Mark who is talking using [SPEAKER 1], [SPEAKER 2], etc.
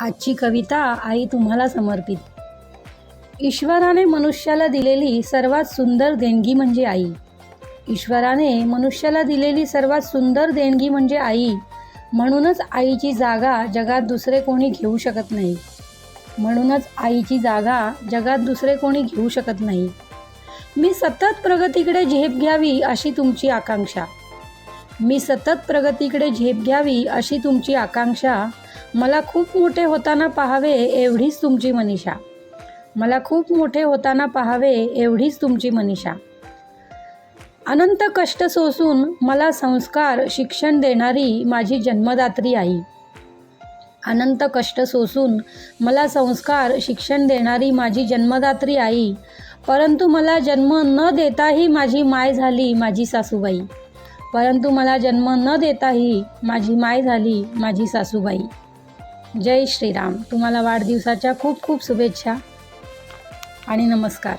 [SPEAKER 1] आजची कविता आई तुम्हाला समर्पित. ईश्वराने मनुष्याला दिलेली सर्वात सुंदर देणगी म्हणजे आई. ईश्वराने मनुष्याला दिलेली सर्वात सुंदर देणगी म्हणजे आई. म्हणूनच आईची जागा जगात दुसरे कोणी घेऊ शकत नाही. म्हणूनच आईची जागा जगात दुसरे कोणी घेऊ शकत नाही. मी सतत प्रगतीकडे झेप घ्यावी अशी तुमची आकांक्षा. मी सतत प्रगतीकडे झेप घ्यावी अशी तुमची आकांक्षा. मला खूप मोठे होताना पाहावे एवढीच तुमची मनीषा. मला खूप मोठे होताना पाहावे एवढीच तुमची मनीषा. अनंत कष्ट सोसून मला संस्कार शिक्षण देणारी माझी जन्मदात्री आई. अनंत कष्ट सोसून मला संस्कार शिक्षण देणारी माझी जन्मदात्री आई. परंतु मला जन्म न देताही माझी माय झाली माझी सासूबाई. परंतु मला जन्म न देताही माझी माय झाली माझी सासूबाई. जय श्रीराम. तुम्हाला वाढदिवसाच्या खूप खूप शुभेच्छा आणि नमस्कार.